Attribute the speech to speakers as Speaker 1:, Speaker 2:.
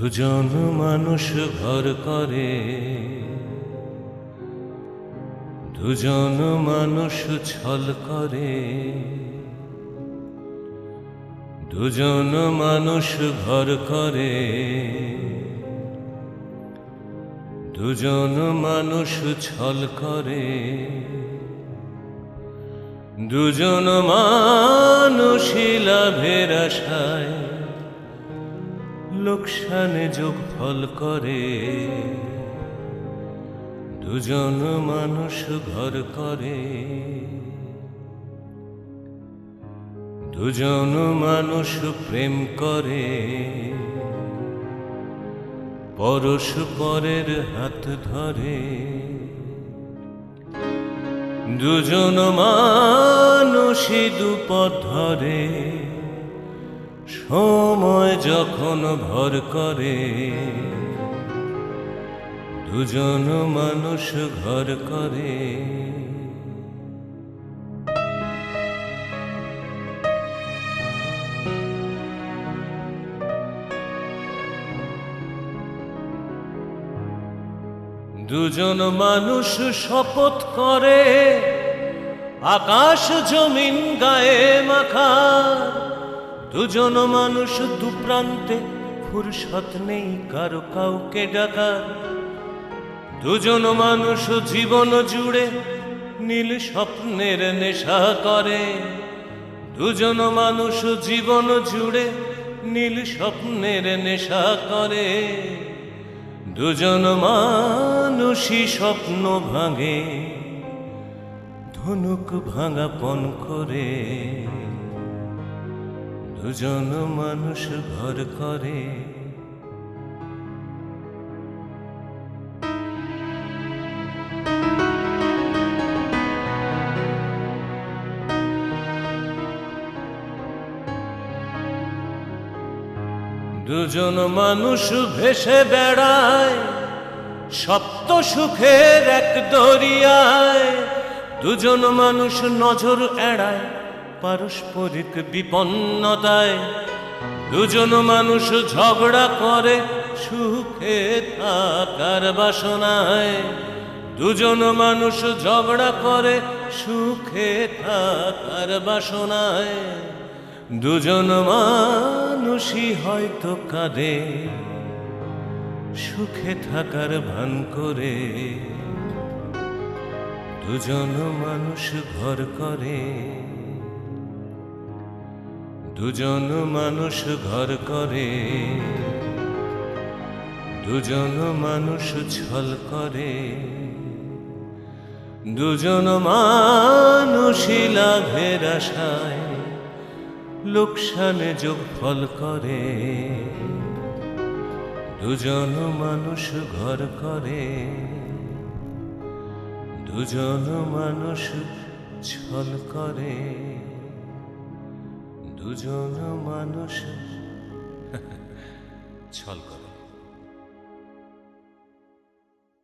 Speaker 1: দুজন মানুষ ঘর করে। দুজন মানুষ ছল করে। দুজন মানুষ ঘর করে। দুজন মানুষ ছল করে। দুজন মানুষই লাভের আশায়। লোকসানে যোগ ফল করে। দুজন মানুষ ঘর করে। দুজন মানুষ প্রেম করে। পরস্পরের হাত ধরে। দুজন মানুষই দুপথ ধরে। সময় যখন ভর করে, দুজন মানুষ ঘর করে। দুজন মানুষ শপথ করে, আকাশ জমিন গায়ে মাখার দুজন মানুষ দুপ্রান্তে ফুরসত নেই কারও কাউকে ডাকার। দুজন মানুষ জীবন জুড়ে নীল স্বপ্নের নেশা করে। দুজন মানুষ জীবন জুড়ে নীল স্বপ্নের নেশা করে। দুজন মানুষই স্বপ্ন ভাঙে, ধনুক ভাঙা পণ করে। দুজন মানুষ ঘর করে। দুজন মানুষ ভেসে বেড়ায়, সপ্ত সুখের এক দরিয়ায়। দুজন মানুষ নজর এড়ায় পারস্পরিক বিপন্নতায় দুজন মানুষ ঝগড়া করে, সুখে থাকার বাসনায়। দুজন মানুষ ঝগড়া করে, সুখে থাকার বাসনায়। দুজন মানুষই হয়তো কাঁদে, সুখে থাকার ভান করে। দুজন মানুষ ঘর করে। দুজন মানুষ ঘর করে, দুজন মানুষ ছল করে, দুজন মানুষই লাভের আশায় লোকসানে যোগ ফল করে, দুজন মানুষ ঘর করে, দুজন মানুষ ছল করে। দুজন মানুষ। ছল করে।